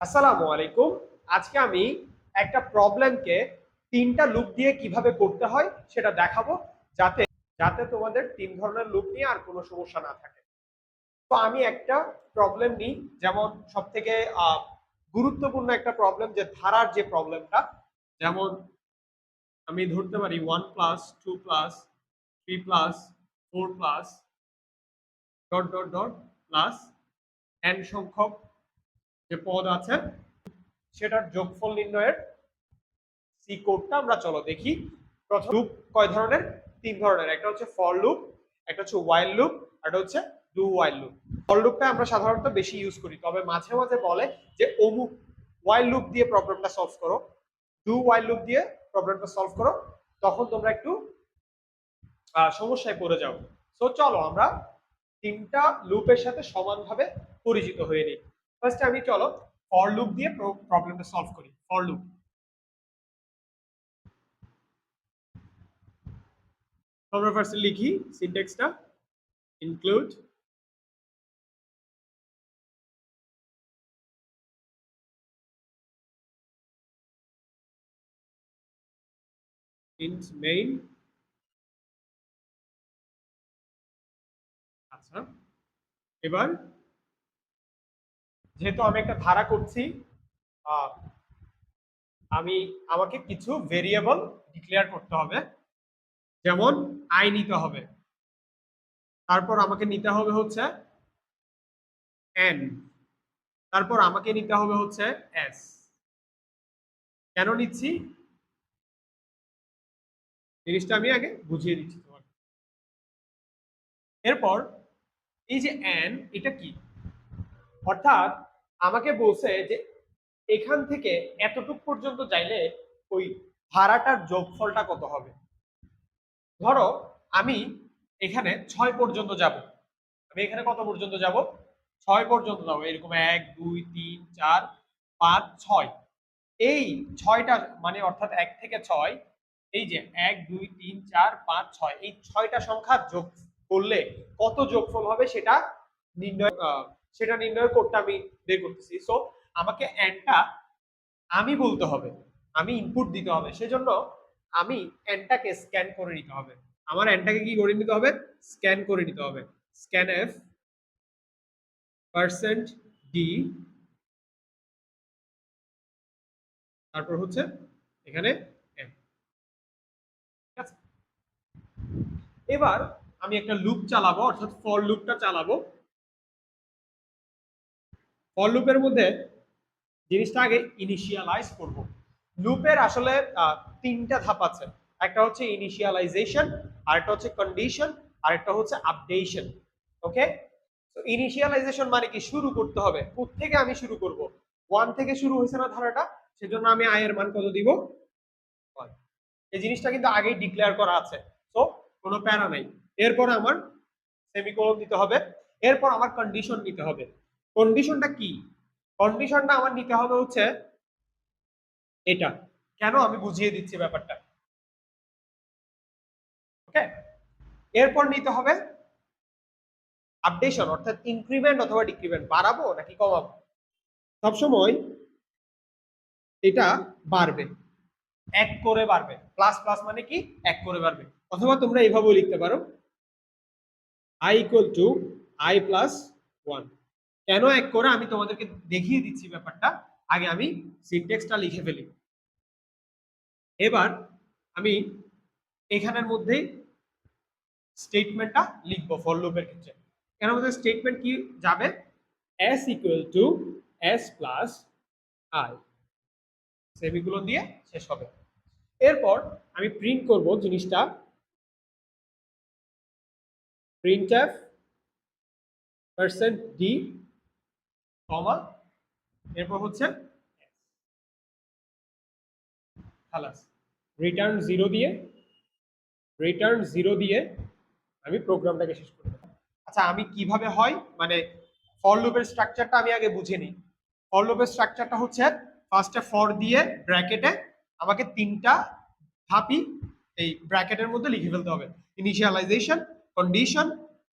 আসসালামু আলাইকুম। আজকে আমি একটা প্রবলেমকে তিনটা লুপ দিয়ে কীভাবে করতে হয় সেটা দেখাবো, যাতে যাতে তোমাদের তিন ধরনের লুপ নিয়ে আর কোনো সমস্যা না থাকে। তো আমি একটা প্রবলেম নিই, যেমন সব থেকে গুরুত্বপূর্ণ একটা প্রবলেম যে ধারার যে প্রবলেমটা, যেমন আমি ধরতে পারি one plus two plus three plus four plus dot dot dot plus N সংখ্যক যে পদ আছে, সেটার যোগফল নির্ণয়ের সি কোডটা আমরা চলো দেখি। প্রথম লুপ কয় ধরনের? তিন ধরনের। একটা হচ্ছে ফর লুপ একটা হচ্ছে ওয়াইল লুপ একটা হচ্ছে ডু ওয়াইল লুপ ফর লুপটা আমরা সাধারণত বেশি ইউজ করি, তবে মাঝে মাঝে বলে যে অমুক ওয়াইল লুপ দিয়ে প্রবলেমটা সলভ করো। ডু ওয়াইল লুপ দিয়ে প্রবলেমটা সলভ করো, তখন তোমরা একটু সমস্যায় পড়ে যাও। তো চলো আমরা তিনটা লুপের সাথে সমানভাবে পরিচিত হয়ে নিই। ফার্স্টে আমি চলো ফর লুপ দিয়ে প্রবলেমটা সলভ করি ফর লুপ আমরা ফার্স্টে লিখি সিনট্যাক্সটা ইনক্লুড int main. আচ্ছা এবার যেহেতু আমি একটা ধারা করছি আমি, আমাকে কিছু ভেরিয়েবল ডিক্লেয়ার করতে হবে। যেমন আই নিতে হবে। তারপর আমাকে নিতে হবে হচ্ছে এন তারপর আমাকে নিতে হবে হচ্ছে এস কেন নিচ্ছি? জিনিসটা আমি আগে বুঝিয়ে দিচ্ছি তোমাকে। এরপর, এই যে এন এটা কি? অর্থাৎ আমাকে বলছে যে এখান থেকে এতটুক পর্যন্ত যাইলে ওই ভাড়াটার যোগফলটা কত হবে? ধরো আমি এখানে ছয় পর্যন্ত যাব। আমি এখানে কত পর্যন্ত যাব? ছয় পর্যন্ত যাব। এরকম এক, দুই, তিন, চার, পাঁচ, ছয়। এই ছয়টা মানে অর্থাৎ এক থেকে ছয়, এই যে এক, দুই, তিন, চার, পাঁচ, ছয়, এই ছয়টা সংখ্যা যোগ করলে কত যোগফল হবে সেটা নির্ণয় সেটা নির্ণয় করতে আমি বের করতেছি। সো আমাকে এনটা আমি বলতে হবে, আমি ইনপুট দিতে হবে, সেজন্য আমি এনটাকে স্ক্যান করে নিতে হবে। আমার এনটাকে কি করে নিতে হবে? স্ক্যান করে নিতে হবে। স্ক্যান এফ পার্সেন্ট ডি তারপর হচ্ছে এখানে এবার আমি একটা লুপ চালাবো, অর্থাৎ ফর লুপটা চালাবো। ফর লুপের মধ্যে জিনিসটা আগে ইনিশিয়ালাইজ করব। লুপের আসলে তিনটা ধাপ আছে। একটা হচ্ছে ইনিশিয়ালাইজেশন আরেকটা হচ্ছে কন্ডিশন আরেকটা হচ্ছে আপডেশন ওকে তো ইনিশিয়ালাইজেশন মানে কি? শুরু করতে হবে। থেকে আমি শুরু করব? ওয়ান থেকে শুরু হয়েছে না ধারাটা? সেজন্য আমি আই এর মান কত দিব। এই জিনিসটা কিন্তু আগেই ডিক্লেয়ার করা আছে। তো কোনো প্যারা নাই। এরপর আমার সেমিকোলন দিতে হবে। এরপর আমার কন্ডিশন নিতে হবে। কন্ডিশনটা কি? কন্ডিশনটা আমার নিতে হবে হচ্ছে এটা। কেন আমি বুঝিয়ে দিচ্ছি ব্যাপারটা? ওকে এরপর নিতে হবে আপডেশন অর্থাৎ ইনক্রিমেন্ট অথবা ডিক্রিমেন্ট বাড়াবো নাকি কমাবো? সবসময় এটা বাড়বে। এক করে বাড়বে। প্লাস প্লাস মানে কি? এক করে বাড়বে। অথবা তোমরা এইভাবেও লিখতে পারো। I equal to I plus one কেন এক করে আমি তোমাদেরকে দেখিয়ে দিচ্ছি ব্যাপারটা? আগে আমি সিনটেক্সটা লিখে ফেলি। এবার আমি এখানের মধ্যেই স্টেটমেন্টটা লিখব ফর লুপের ক্ষেত্রে। এর মধ্যে স্টেটমেন্ট কি যাবে? S equal to s plus I সেমিগুলো দিয়ে শেষ হবে। এরপর আমি প্রিন্ট করব জিনিসটা। printf পার্সেন্ট ডি কমা এরপর হচ্ছে খালাস। রিটার্ন জিরো দিয়ে রিটার্ন জিরো দিয়ে আমি প্রোগ্রামটাকে শেষ করব আচ্ছা আমি কীভাবে হয়? মানে ফর লুপের স্ট্রাকচারটা আমি আগে বুঝে নিই। ফর লুপের স্ট্রাকচারটা হচ্ছে ফার্স্টে ফর দিয়ে ব্র্যাকেটে আমাকে তিনটা ধাপই এই ব্র্যাকেটের মধ্যে লিখে ফেলতে হবে। Initialization condition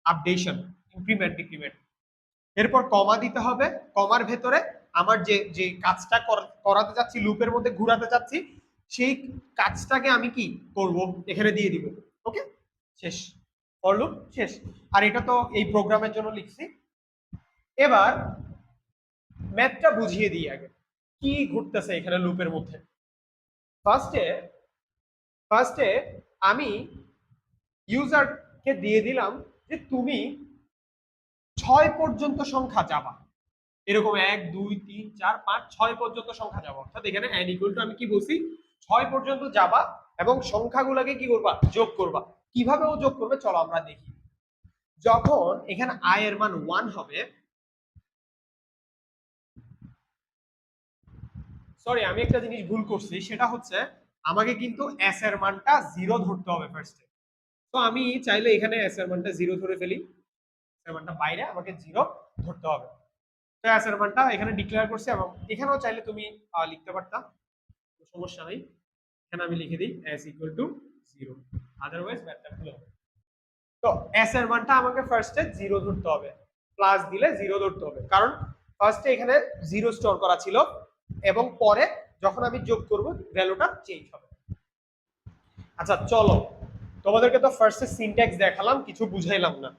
updation increment decrement এরপর কমা দিতে হবে। কমার ভেতরে আমার যে যে কাজটা কর- করাতে যাচ্ছি, লুপের মধ্যে ঘোরাতে যাচ্ছি, সেই কাজটাকে আমি কি করব? এখানে দিয়ে দিব। ওকে? শেষ। ফর শেষ। আর এটা তো এই প্রোগ্রামের জন্য লিখছি। এবার ম্যাথটা বুঝিয়ে দিই আগে। কি ঘুরতেছে এখানে লুপের মধ্যে? ফার্স্টে ফার্স্টে আমি ইউজারকে দিয়ে দিলাম যে তুমি ছয় পর্যন্ত সংখ্যা যাবা। এরকম এক, দুই, তিন, চার, পাঁচ, ছয় পর্যন্ত সংখ্যা যাবা। অর্থাৎ এখানে অ্যান ইকুয়াল টু আমি কি বলছি? ছয় পর্যন্ত যাবা এবং সংখ্যাগুলোকে কি করবা? যোগ করবা। কীভাবে ও যোগ করবে? চলো আমরা দেখি। যখন এখানে আই এর মান ওয়ান হবে সরি আমি একটা জিনিস ভুল করছি, সেটা হচ্ছে আমাকে কিন্তু এস এর মানটা জিরো ধরতে হবে ফার্স্টে তো আমি চাইলে এখানে এস এর মানটা জিরো ধরে ফেলি। এর বাইরে আমাকে জিরো ধরতে হবে। তো এস এর মানটা এখানে ডিক্লেয়ার করছি এবং এখানেও চাইলে তুমি লিখতে পারতাম সমস্যা নেই। এখানে আমি লিখে দিই S equal to zero otherwise ম্যাথটা ভুল তো এস এর মানটা আমাকে ফার্স্টে জিরো ধরতে হবে। প্লাস দিলে জিরো ধরতে হবে। কারণ ফার্স্টে এখানে জিরো স্টোর করা ছিল এবং পরে যখন আমি যোগ করব ভ্যালুটা চেঞ্জ হবে। আচ্ছা চলো। তোমাদেরকে তো ফার্স্টে সিনট্যাক্স দেখালাম, কিছু বুঝাইলাম না।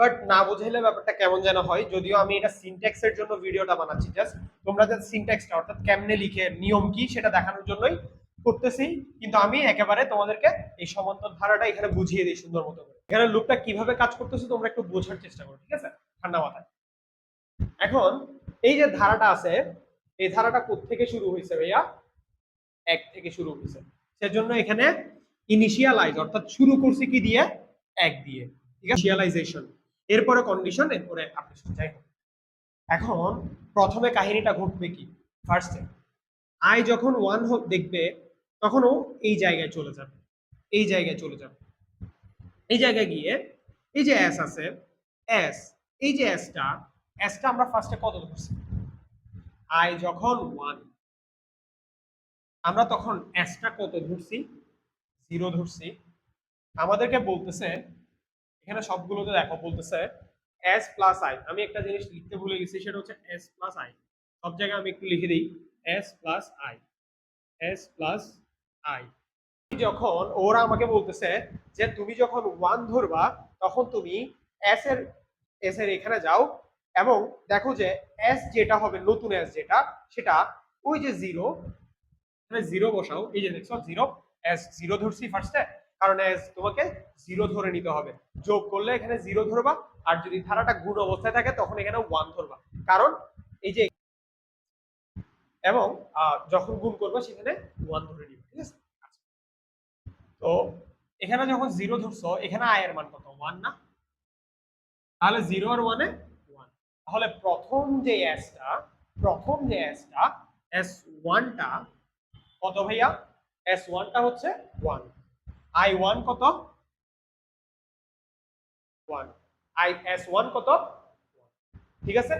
বাট না বুঝাইলে ব্যাপারটা কেমন যেন হয়, যদিও আমি এটা সিনট্যাক্স এর জন্য ভিডিওটা বানাচ্ছি জাস্ট তোমরা যে সিনট্যাক্সটা অর্থাৎ কেমনে লিখে, নিয়ম কি সেটা দেখানোর জন্যই করতেছি, কিন্তু আমি একেবারে তোমাদেরকে এই সমান্তর ধারাটা এখানে বুঝিয়ে দিই সুন্দর মতো করে। এখানে লুপটা কীভাবে কাজ করতেছে তোমরা একটু বোঝার চেষ্টা করো, ঠিক আছে? ঠান্ডা মাথায়। এখন এই যে ধারাটা আছে, এই ধারাটা থেকে শুরু হয়েছে ভাইয়া? এক থেকে শুরু হয়েছে। সেজন্য এখানে ইনিশিয়ালাইজ অর্থাৎ শুরু করছি কি দিয়ে? এক দিয়ে। ঠিক আছে? ইনিশিয়ালাইজেশন এরপরে কন্ডিশন এরপরে অ্যাপ্লিকেশন যাই হোক। এখন প্রথমে কাহিনীটা ঘটবে কি? ফার্স্টে আই যখন ওয়ান দেখবে, তখন ও এই জায়গায় চলে যাবে। এই জায়গায় চলে যাবে। এই জায়গায় গিয়ে, এই যে এস আছে এস এই যে এসটা এসটা আমরা ফার্স্টে কত ধরছি আই যখন ওয়ান আমরা তখন এসটা কত ধরছি? জিরো ধরছি। আমাদেরকে বলতেছে এখানে সবগুলোতে দেখো বলতেছে এস প্লাস আই আমি একটা জিনিস লিখতে ভুলে গেছি, সেটা হচ্ছে এস প্লাস আই সব জায়গায় আমি একটু লিখে দিই। S plus I S plus I যখন ওরা আমাকে বলতেছে যে, তুমি যখন ওয়ান ধরবা, তখন তুমি এস এর এস এর এখানে যাও এবং দেখো যে এস যেটা হবে, নতুন এস যেটা, সেটা ওই যে জিরো জিরো বসাও। এই যে দেখছ জিরো এস জিরো ধরছি ফার্স্টে কারণ তোমাকে জিরো ধরে নিতে হবে। যোগ করলে এখানে জিরো ধরবা, আর যদি ধারাটা গুণ অবস্থায় থাকে, তখন এখানে ওয়ান ধরবা। কারণ এই যে এবং যখন গুণ করবা, সেখানে ওয়ান ধরে নিবে, ঠিক আছে? আচ্ছা। তো এখানে যখন জিরো ধরছো, এখানে আয়ের মান কত? ওয়ান না? তাহলে জিরো আর ওয়ানে ওয়ান তাহলে প্রথম যে এসটা প্রথম যে এসটা এস ওয়ানটা কত ভাইয়া? এস ওয়ানটা হচ্ছে ওয়ান আই ওয়ান কত? ওয়ান। আই এস ওয়ান কত? ঠিক আছে?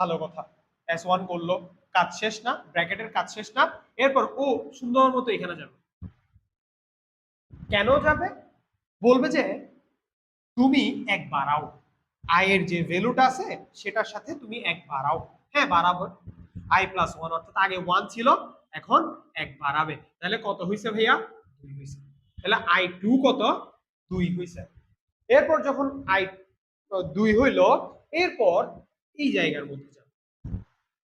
ভালো কথা। এস ওয়ান করল। কাজ শেষ না, ব্র্যাকেটের কাজ শেষ না। এরপর ও সুন্দর মতো এখানে যাবে। কেন যাবে? বলবে যে তুমি এক বাড়াও আয়ের যে ভ্যালুটা আছে, সেটার সাথে তুমি এক বাড়াও হ্যাঁ বাড়াবো আই প্লাস ওয়ান অর্থাৎ আগে ওয়ান ছিল, এখন এক বাড়াবে তাহলে কত হয়েছে ভাইয়া? দুই হয়েছে তাহলে আই টু কত? দুই হয়েছে এরপর যখন আই দুই হইল, এরপর এই জায়গার মধ্যে যাবে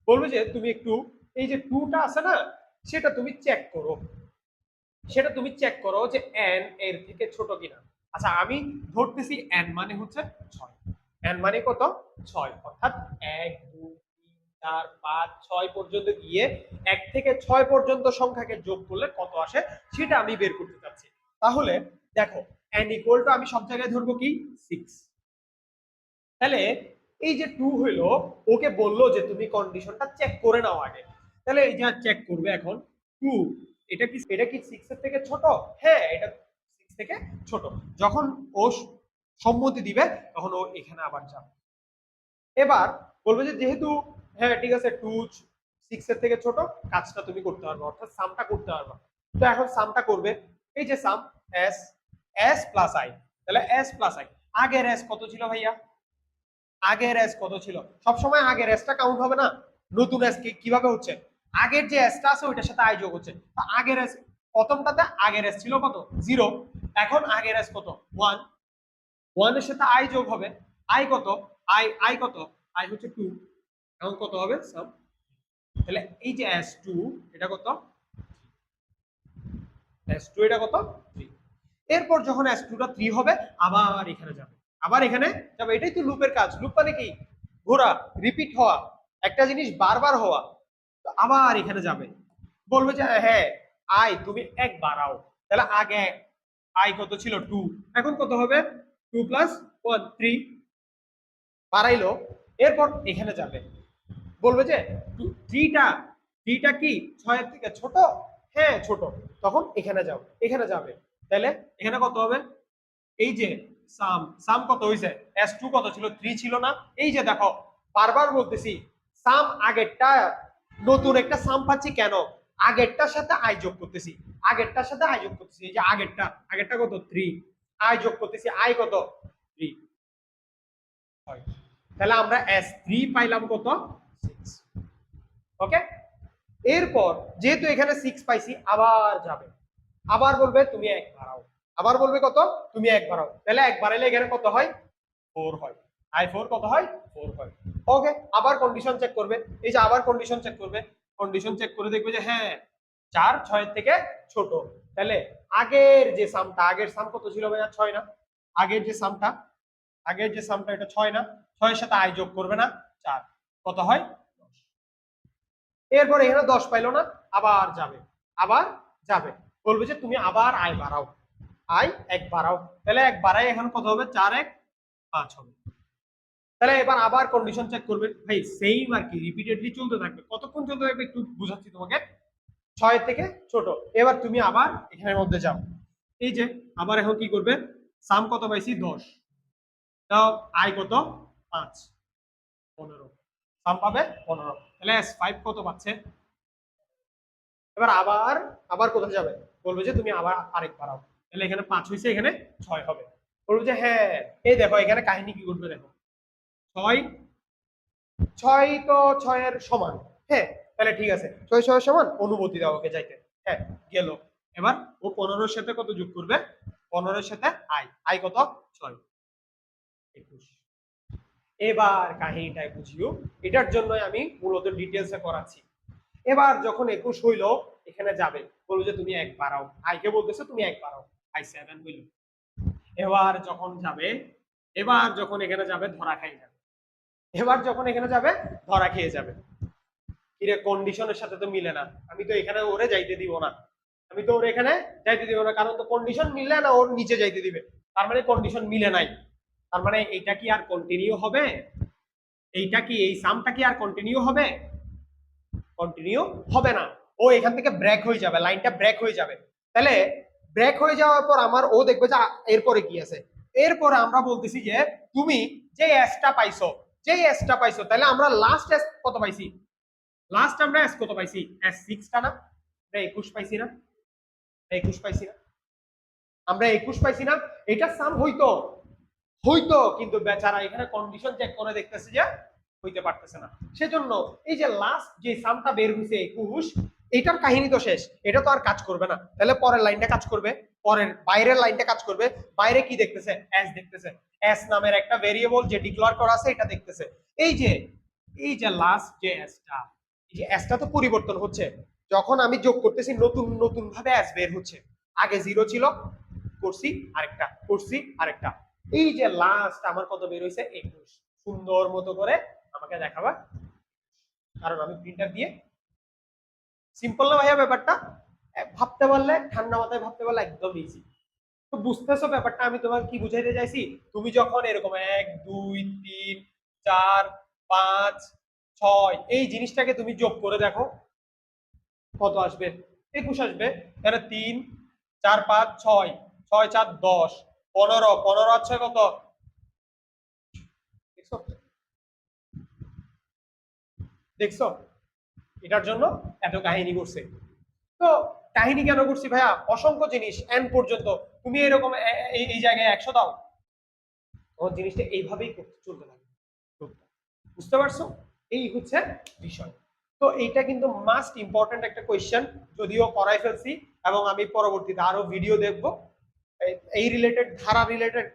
বলবে যে তুমি একটু, এই যে টুটা আছে না, সেটা তুমি চেক করো। সেটা তুমি চেক করো যে এন এর থেকে ছোট কিনা। আচ্ছা আমি ধরতেছি এন মানে হচ্ছে ছয়। এন মানে কত? ছয়। অর্থাৎ এক, দুই, তিন, চার, পাঁচ, ছয় পর্যন্ত গিয়ে এক থেকে ছয় পর্যন্ত সংখ্যাকে যোগ করলে কত আসে? সেটা আমি বের করতে চাচ্ছি। তাহলে দেখো এন ইকুয়াল টু আমি সব জায়গায় ধরবো কি? সিক্স তাহলে এই যে টু হইল, ওকে বলল যে তুমি কন্ডিশনটা চেক করে নাও আগে। তাহলে এই যে চেক করবে এখন টু এটা কি এটা কি সিক্স এর থেকে ছোট? হ্যাঁ এটা সিক্স থেকে ছোট। যখন ও সম্মতি দিবে, তখন ও এখানে আবার যাবে। এবার বলবে যে যেহেতু হ্যাঁ ঠিক আছে টু সিক্স এর থেকে ছোট, কাজটা তুমি করতে পারবে, অর্থাৎ সামটা করতে পারবে। তো এখন সামটা করবে এই যে sum S S plus I তাহলে এস প্লাস আই আগের এস কত ছিল ভাইয়া? আগের এস কত ছিল? সব সময় আগের এসটা কাউন্ট হবে না। নতুন এস কীভাবে হচ্ছে? আগের যে এসটা আছে, ওইটার সাথে আই যোগ হচ্ছে। আগের এস প্রথমটাতে আগের এস ছিল কত? জিরো এখন আগের এস কত? ওয়ান ওয়ানের সাথে আই যোগ হবে। আই কত? আই আই কত? আই হচ্ছে টু এখন কত হবে? সাম তাহলে এই যে এস টু এটা কত? এস টু এটা কত? থ্রি এরপর যখন টুটা থ্রি হবে, আবার এখানে যাবে। আবার এখানে যাবে। এটাই তো লুপের কাজ। লুপ মানে কি? ঘোরা রিপিট হওয়া, একটা জিনিস বারবার হওয়া। আবার এখানে যাবে। বলবে যে হ্যাঁ আই তুমি এক বাড়াও। তাহলে আগে আই কত ছিল? টু এখন কত হবে? টু প্লাস ওয়ান থ্রি বাড়াইলো। এরপর এখানে যাবে। বলবে যে থ্রিটা থ্রিটা কি? ছয়ের থেকে ছোট? হ্যাঁ ছোট। তখন এখানে যাও, এখানে যাবে। তাহলে এখানে কত হবে? এই যে সাম সাম কত হয়েছে এস টু কত ছিল? থ্রি ছিল না। এই যে দেখো, বারবার বলতেছি সাম আগেরটা, নতুন একটা সাম পাচ্ছি কেন? আগেরটার সাথে আই যোগ করতেছি। আগেরটার সাথে আই যোগ করতেছি। এই যে আগেরটা আগেরটা কত? থ্রি আই যোগ করতেছি আই কত? থ্রি তাহলে আমরা এস থ্রি পাইলাম কত? সিক্স ওকে এরপর যেহেতু এখানে সিক্স পাইছি, আবার যাবে। আবার বলবে, তুমি এক বাড়াও। আবার বলবে কত? তুমি এক বাড়াও। তাহলে এক বাড়াইলে এখানে কত হয়? ফোর হয়। আই ফোর কত হয়? ফোর হয়। ওকে আবার কন্ডিশন চেক করবে। এই যে আবার কন্ডিশন চেক করবে। কন্ডিশন চেক করে দেখবে যে হ্যাঁ চার ছয়ের থেকে ছোট। তাহলে আগের যে সামটা আগের সাম কত ছিল ভাইয়া? ছয় না? আগের যে সামটা আগের যে সামটা এটা ছয় না? ছয়ের সাথে আই যোগ করবে না? চার। কত হয়। এরপর এখানে দশ পাইলো না, আবার যাবে আবার যাবে। বলবে যে তুমি আবার আয় বাড়াও, আয় এক বাড়াও। তাহলে এক বাড়াই এখন কত হবে? চার এক পাঁচ হবে। তাহলে এবার আবার কন্ডিশন চেক করবে। ভাই সেম আর কি রিপিটেডলি চলতে থাকবে। কতক্ষণ চলতে থাকবে একটু বুঝাচ্ছি তোমাকে। ছয় থেকে ছোট। এবার তুমি আবার এখানের মধ্যে যাও। এই যে, আবার এখন কি করবে? সাম কত পাইছি? দশ। তাও আয় কত? পাঁচ। পনেরো। সাম পাবে পনেরো। তাহলে এস ফাইভ কত পাচ্ছে? এবার আবার আবার কোথায় যাবে? বলবে যে তুমি আবার আরেক বাড়াও। তাহলে এখানে পাঁচ হয়েছে, এখানে ছয় হবে। বলবে যে হ্যাঁ এই দেখো, এখানে কাহিনী কি করবে দেখো। ছয়? ছয় তো ছয়ের সমান। হ্যাঁ তাহলে ঠিক আছে। ছয় ছয়ের সমান, অনুমতি দাও ওকে যাইতে। হ্যাঁ গেল। এবার ও পনেরোর সাথে কত যোগ করবে? পনেরোর সাথে আই আই কত? ছয়। একুশ। এবার কাহিনীটাই বুঝিও। এটার জন্যই আমি মূলত ডিটেলসে করাচ্ছি। এবার যখন একুশ হইল, এখানে যাবে। বলব যে, তুমি এক বাড়াও আইকে বলতেছে, তুমি এক বাড়াও আই সেভেন হইল। এবার যখন যাবে, এবার যখন এখানে যাবে, ধরা খাই যাবে। এবার যখন এখানে যাবে, ধরা খেয়ে যাবে। কিরে কন্ডিশনের সাথে তো মিলে না। আমি তো এখানে ওরে যাইতে দিব না। আমি তো ওর এখানে যাইতে দিব না। কারণ তো কন্ডিশন মিললে না, ওর নিচে যাইতে দিবে। তার মানে কন্ডিশন মিলে নাই। তার মানে এইটা কি আর কন্টিনিউ হবে? এইটা কি, এই সামটা কি আর কন্টিনিউ হবে? কন্টিনিউ হবে না। ও এখান থেকে ব্রেক হয়ে যাবে লাইনটা ব্রেক হয়ে যাবে। তাহলে ব্রেক হয়ে যাওয়ার পর আমার ও দেখবে যে, এরপরে কি আছে? এরপরে আমরা বলতেছি যে, তুমি যে এসটা পাইছো, যে এসটা পাইছো, তাহলে আমরা লাস্ট এস কত পাইছি? লাস্ট আমরা এস কত পাইছি? এস সিক্সটা না? আমরা একুশ পাইছি না? একুশ পাইছি না? আমরা একুশ পাইছি না? এটা সাম হইতো হইতো, কিন্তু বেচারা এখানে কন্ডিশন চেক করে দেখতেছে যে হইতে পারতেছে না। সেজন্য এই যে লাস্ট যে সামটা বের হইছে একুশ এটার কাহিনী তো শেষ। এটা তো আর কাজ করবে না। তাহলে পরের লাইনটা কাজ করবে? পরের, বাইরের লাইনটা কাজ করবে? বাইরে কি দেখতেছে? এস দেখতেছে। এস নামের একটা ভেরিয়েবল যে ডিক্লেয়ার করা আছে, এটা দেখতেছে। এই যে এই যে লাস্ট যে এসটা এই যে এসটা তো পরিবর্তন হচ্ছে। যখন আমি যোগ করতেছি, নতুন নতুন ভাবে এস বের হচ্ছে। আগে জিরো ছিল, করছি আরেকটা করছি আরেকটা। এই যে লাস্ট আমার কত বের হয়েছে একুশ। সুন্দর মতো করে আমাকে দেখাবা। কারণ আমি প্রিন্টার দিয়ে সিম্পল না ভাইয়া ব্যাপারটা ভাবতে পারলে, ঠান্ডা মাথায় ভাবতে পারলে একদম ইজি তো বুঝতেছো ব্যাপারটা, আমি তোমার কি বুঝাইতে চাইছি? তুমি যখন এরকম এক, দুই, তিন, চার, পাঁচ, ছয়, এই জিনিসটাকে তুমি যোগ করে দেখো, কত আসবে? একুশ আসবে। তাহলে তিন, চার, পাঁচ, ছয় ছয় চার দশ। পনেরো পনেরো আছে কত? দেখছ? এটার জন্য এত কাহিনী করছে। তো কাহিনী কেন করছি ভাইয়া? অসংখ্য জিনিস এন পর্যন্ত। তুমি এরকম এই জায়গায় একশো দাও। তোমার জিনিসটা এইভাবেই করতে চলতে থাকবে বুঝতে পারছ? এই হচ্ছে বিষয়। তো এইটা কিন্তু মাস্ট ইম্পর্টেন্ট একটা কোয়েশ্চেন যদিও করাই ফেলছি এবং আমি পরবর্তীতে আরও ভিডিও দেখব। এই রিলেটেড ধারা রিলেটেড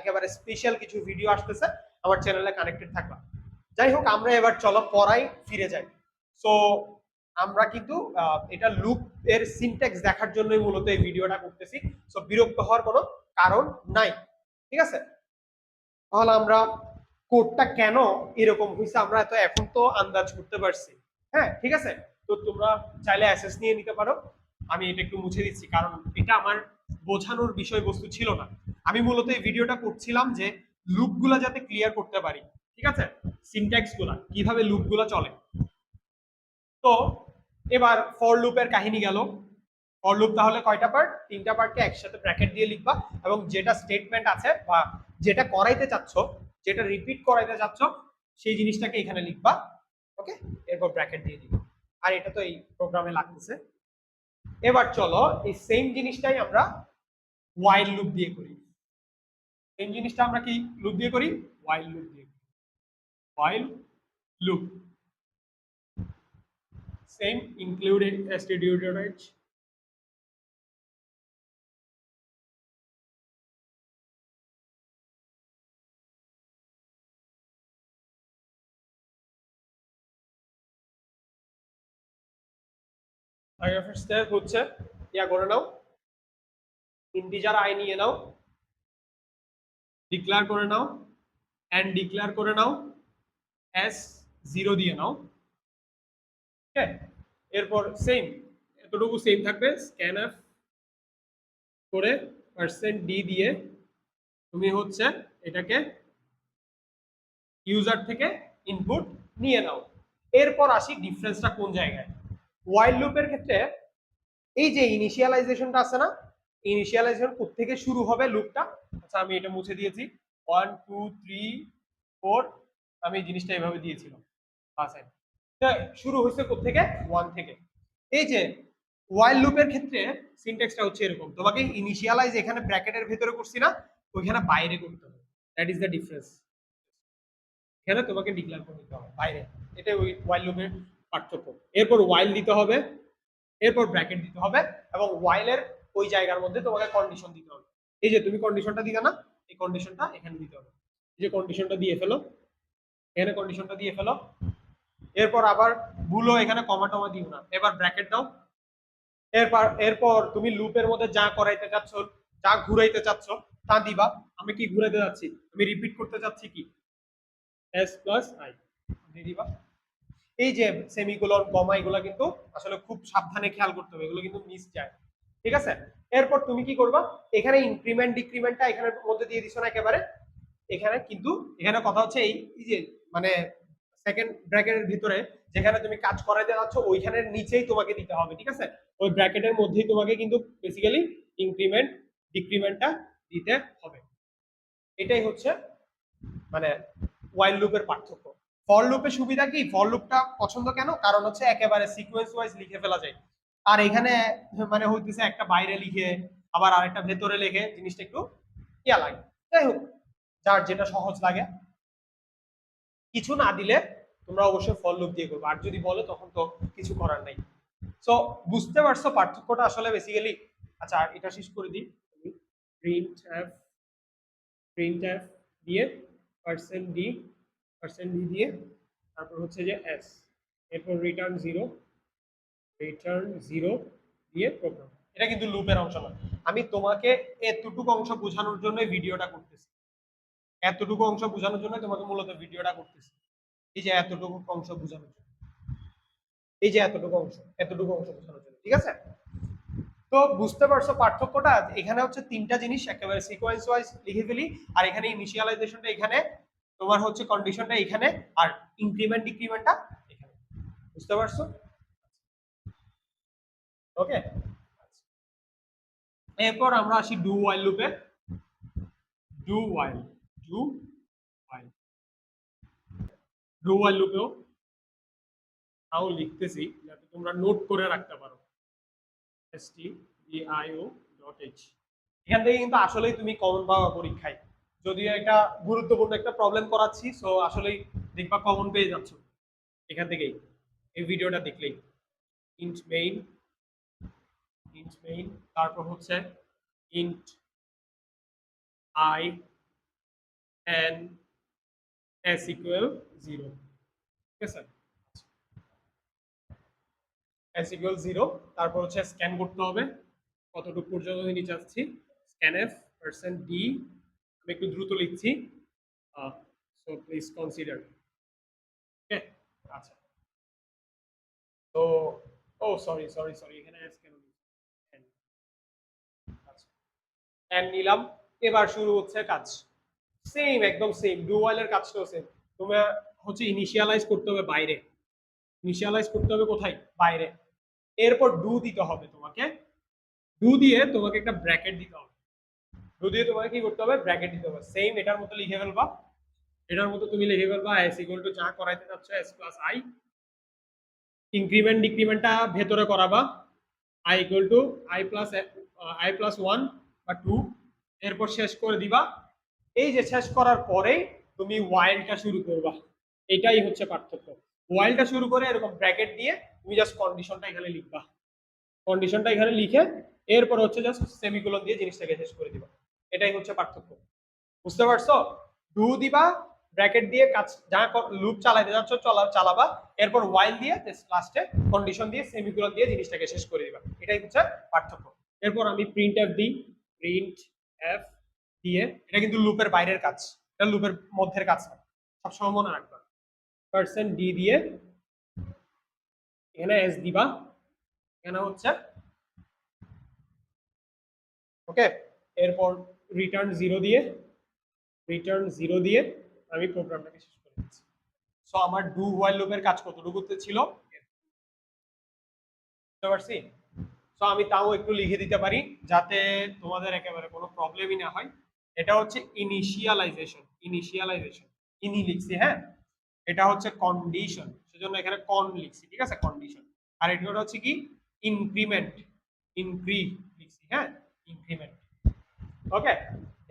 একেবারে স্পেশাল কিছু ভিডিও আসতেছে আমার চ্যানেলে কানেক্টেড থাকবা যাই হোক, আমরা এবার চলো পড়াই ফিরে যাই। সো আমরা কিন্তু এটা লুপ এর সিনট্যাক্স দেখার জন্যই মূলত এই ভিডিওটা করতেছি। সো বিরক্ত হওয়ার কোনো কারণ নাই। ঠিক আছে? তাহলে আমরা কোডটা কেন এরকম হয়েছে আমরা তো এখন তো আন্দাজ করতে পারছি। হ্যাঁ ঠিক আছে? তো তোমরা চাইলে অ্যাসেস নিয়ে নিতে পারো। আমি এটা একটু মুছে দিচ্ছি, কারণ এটা আমার বোঝানোর বিষয়বস্তু ছিল না। আমি মূলত এই ভিডিওটা করছিলাম যে লুপগুলা যাতে ক্লিয়ার করতে পারি। ঠিক আছে? সিনট্যাক্সগুলা কীভাবে লুপগুলা চলে। তো, এবার ফর লুপের কাহিনী গেল। ফর লুপ তাহলে কয়টা পার্ট তিনটা পার্টকে একসাথে ব্র্যাকেট দিয়ে লিখবা এবং যেটা স্টেটমেন্ট আছে বা যেটা করাইতে চাচ্ছ, যেটা রিপিট করাইতে চাচ্ছ, সেই জিনিসটাকে এখানে লিখবা। ওকে এরপর ব্র্যাকেট দিয়ে দিবা। আর এটা তো এই প্রোগ্রামে লাগতেছে। এবার চলো, এই সেম জিনিসটাই আমরা ওয়াইল লুপ দিয়ে করি। সেম জিনিসটা আমরা কি লুপ দিয়ে করি? ওয়াইল লুপ দিয়ে করি। While loop same included std.h আগে ফার্স্ট স্টেপ হচ্ছে, ইয়া করে নাও। ইন্টিজার আই নিয়ে নাও ডিক্লেয়ার করে নাও এন্ড ডিক্লেয়ার করে নাও এস জিরো দিয়ে নাও ঠিক এরপর সেম এতটুকু সেম থাকবে স্ক্যান এফ করে পার্সেন্ট ডি দিয়ে তুমি হচ্ছে এটাকে ইউজার থেকে ইনপুট নিয়ে নাও। এরপর আসি ডিফারেন্সটা কোন জায়গায়? ওয়াইল্ড লুপের ক্ষেত্রে এই যে ইনিশিয়ালাইজেশনটা আছে না ইনিশিয়ালাইজেশন থেকে শুরু হবে লুপটা আচ্ছা আমি এটা মুছে দিয়েছি। ওয়ান টু থ্রি ফোর আমি জিনিসটা এভাবে দিয়েছিলাম। আচ্ছা তা শুরু হয়েছে থেকে ওয়ান থেকে। এই যে ওয়াইল লুপের ক্ষেত্রে সিনট্যাক্সটা হচ্ছে এরকম। তোমাকে ইনিশিয়ালাইজ এখানে ব্র্যাকেটের ভেতরে করছি না, ওইখানে বাইরে করতে হবে। দ্যাট ইজ দ্য ডিফারেন্স এখানে তোমাকে ডিক্লেয়ার করে দিতে হবে, বাইরে। এটা ওই ওয়াইল লুপের পার্থক্য। এরপর ওয়াইল দিতে হবে, এরপর ব্র্যাকেট দিতে হবে এবং ওয়াইলের ওই জায়গার মধ্যে তোমাকে কন্ডিশন দিতে হবে। এই যে তুমি কন্ডিশনটা দিলে না, এই কন্ডিশনটা এখানে দিতে হবে। এই যে কন্ডিশনটা দিয়ে ফেলো, এখানে কন্ডিশনটা দিয়ে ফেলো। এরপর আবার ভুলো এখানে কমা টমা দিও না। এবার ব্র্যাকেট দাও। এরপর এরপর তুমি লুপের মধ্যে যা করাইতে চাচ্ছ, যা ঘুরাইতে চাচ্ছ, তা দিবা। আমি কি ঘুরাইতে যাচ্ছি? আমি রিপিট করতে চাচ্ছি কি? এস প্লাস আই দিয়ে দিবা। এই যে সেমিকোলন কমা এগুলো কিন্তু আসলে খুব সাবধানে খেয়াল করতে হবে। এগুলো কিন্তু মিস যায়। ঠিক আছে? এরপর তুমি কি করবা? এখানে ইনক্রিমেন্ট ডিক্রিমেন্টটা এখানের মধ্যে দিয়ে দিছো না একেবারে। এখানে কিন্তু, এখানে কথা হচ্ছে এই এই যে মানে সেকেন্ড ব্র্যাকেটের ভিতরে যেখানে তুমি কাজ করাইতে যাচ্ছ, ওইখানের নিচেই তোমাকে দিতে হবে, ঠিক আছে? ওই ব্র্যাকেটের মধ্যেই তোমাকে কিন্তু বেসিক্যালি ইনক্রিমেন্ট ডিক্রিমেন্টটা দিতে হবে। এটাই হচ্ছে মানে ওয়াইল লুপের পার্থক্য। ফর লুপের সুবিধা কি? ফর লুপটা পছন্দ কেন? কারণ হচ্ছে একেবারে সিকোয়েন্স ওয়াইজ লিখে ফেলা যায়। আর এখানে মানে হইতেছে একটা বাইরে লিখে, আবার আরেকটা ভেতরে লিখে জিনিসটা একটু ইয়া লাগে। যাই হোক, যার যেটা সহজ লাগে। কিছু না দিলে তোমরা অবশ্যই ফল লুপ দিয়ে করবে। আর যদি বলো, তখন তো কিছু করার নাই। সো বুঝতে পারছ পার্থক্যটা আসলে বেসিক্যালি আচ্ছা এটা শেষ করে দিই। প্রিন্ট অ্যাপ প্রিন্ট অ্যাপ দিয়ে পার্সেন্ট ডি পার্সেন্ট ডি দিয়ে, তারপর হচ্ছে যে এস এরপর রিটার্ন জিরো রিটার্ন জিরো দিয়ে প্রোগ্রাম এটা কিন্তু লুপের অংশ না আমি তোমাকে এতটুকু অংশ বোঝানোর জন্য ভিডিওটা করতেছি। এতটুকু অংশ বোঝানোর জন্য তোমাকে মূলত ভিডিওটা করতেছি। এই যে এতটুকু অংশ বোঝানোর জন্য। এই যে এতটুকু অংশ এতটুকু অংশ বোঝানোর জন্য, ঠিক আছে? তো বুঝতে পারছ পার্থক্যটা? এখানে হচ্ছে তিনটা জিনিস একেবারে সিকোয়েন্স ওয়াইজ লিখে ফেলি, আর এখানে ইনিশিয়ালাইজেশনটা এখানে, তোমার হচ্ছে কন্ডিশনটা এখানে, আর ইনক্রিমেন্ট ডিক্রিমেন্টটা এখানে। বুঝতে পারছ? ওকে এরপর আমরা আসি ডু ওয়াইল লুপে do while do while do while লুপেও তাও লিখতেছি যাতে তোমরা নোট করে রাখতে পারো। S T DIO dot H এখান থেকে কিন্তু আসলেই তুমি কমন পাবা পরীক্ষায়। যদিও এটা গুরুত্বপূর্ণ একটা প্রবলেম করাচ্ছি সো আসলেই দেখবা কমন পেয়ে যাচ্ছ। এখান থেকেই, এই ভিডিওটা দেখলেই। ইন্ট মেইন ইন্ট মেইন তারপর হচ্ছে int I N S equal zero ঠিক আছে? এস ইকুয়াল জিরো তারপর হচ্ছে স্ক্যান করতে হবে। কতটুকু পর্যন্ত নিচে যাচ্ছি স্ক্যান এফ পার্সেন্ট ডি আমি একটু দ্রুত লিখছি। সো প্লিজ কনসিডার ওকে আচ্ছা। তো ও সরি সরি সরি এখানে এস কেন আচ্ছা এন নিলাম। এবার শুরু হচ্ছে কাজ। সেম একদম সেম ডু ওয়াইলের কাজটাও সেম তোমার হচ্ছে ইনিশিয়ালাইজ করতে হবে বাইরে। ইনিশিয়ালাইজ করতে হবে কোথায়? বাইরে। এরপর ডু দিতে হবে তোমাকে। ডু দিয়ে তোমাকে একটা ব্র্যাকেট দিতে হবে। ডু দিয়ে তোমাকে কি করতে হবে? ব্র্যাকেট দিতে হবে। সেম এটার মতো লিখে ফেলবা। এটার মতো তুমি লিখে ফেলবা এস ইকুয়াল টু যা করাইতে যাচ্ছ এস প্লাস আই ইনক্রিমেন্ট ডিক্রিমেন্টটা ভেতরে করাবা। I equal to I plus I plus one বা টু, এরপর শেষ করে দিবা। এই যে শেষ করার পরে তুমি ওয়াইল্ডটা শুরু করবা। এটাই হচ্ছে পার্থক্য। ওয়াইল্ডটা শুরু করে এরকম ব্র্যাকেট দিয়ে তুমি জাস্ট কন্ডিশনটা এখানে লিখবা। কন্ডিশনটা এখানে লিখে এরপর হচ্ছে জাস্ট সেমিকোলন দিয়ে জিনিসটাকে শেষ করে দিবা। এটাই হচ্ছে পার্থক্য। বুঝতে পারছ? ডু দিবা, ব্র্যাকেট দিয়ে কাজ যা লুপ চালাইতে যাচ্ছ, চলা, চালাবা। এরপর ওয়াইল দিয়ে লাস্টে কন্ডিশন দিয়ে সেমিকোলন দিয়ে জিনিসটাকে শেষ করে দিবা। এটাই হচ্ছে পার্থক্য। এরপর আমি প্রিন্ট এফ দিই। প্রিন্ট এফ দিয়ে এটা কিন্তু লুপের বাইরের কাজ। এটা লুপের মধ্যের কাজ না। সবসময় মনে রাখবা। পার্সেন্ট ডি দিয়ে এখানে এস দিবা। এখানে হচ্ছে ওকে, এরপর রিটার্ন জিরো দিয়ে রিটার্ন জিরো দিয়ে আমি প্রোগ্রামটাকে শেষ করে দিচ্ছি। সো আমার ডু হোয়াইল লুপের কাজ কতটুকুতে ছিল? বুঝতে পারছি সো আমি তাও একটু লিখে দিতে পারি যাতে তোমাদের একেবারে কোনো প্রবলেমই না হয়। এটা হচ্ছে ইনিশিয়ালাইজেশন ইনিশিয়ালাইজেশন ইনি লিখছি হ্যাঁ? এটা হচ্ছে কন্ডিশন সেজন্য এখানে কন লিখছি, ঠিক আছে? কন্ডিশন আর এটা হচ্ছে কি? ইনক্রিমেন্ট ইনক্রি লিখছি হ্যাঁ? ইনক্রিমেন্ট ওকে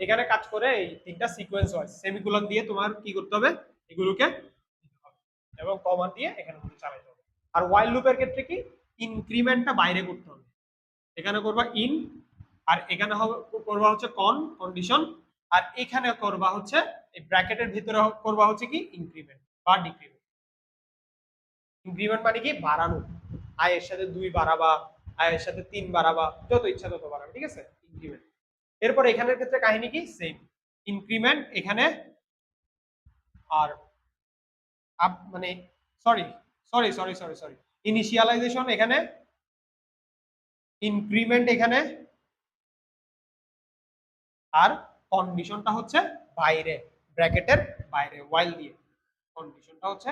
এখানে কাজ করে এই তিনটা সিকোয়েন্স হয়। সেমিকোলন দিয়ে তোমার কি করতে হবে? এগুলোকে এবং কমা দিয়ে এখানে চালাতে হবে। আর ওয়াইল লুপের ক্ষেত্রে কি? ইনক্রিমেন্টটা বাইরে করতে হবে। এখানে করবা ইন আর এখানে করবা হচ্ছে কন কন্ডিশন আর এখানে করবা হচ্ছে, এই ব্র্যাকেটের ভিতরে করবা হচ্ছে কি ইনক্রিমেন্ট বা ডিক্রিমেন্ট ইনক্রিমেন্ট মানে কি, বাড়ানো। আয়ের সাথে দুই বাড়াবা, আয়ের সাথে তিন বাড়াবা, যত ইচ্ছা তত বাড়াবে, ঠিক আছে? ইনক্রিমেন্ট এরপর এখানের ক্ষেত্রে কাহিনী কি সেম ইনক্রিমেন্ট এখানে, আর মানে sorry sorry sorry sorry sorry initialization এখানে ইনক্রিমেন্ট এখানে আর কন্ডিশনটা হচ্ছে বাইরে ব্র্যাকেটের বাইরে ওয়াইল দিয়ে। কন্ডিশনটা হচ্ছে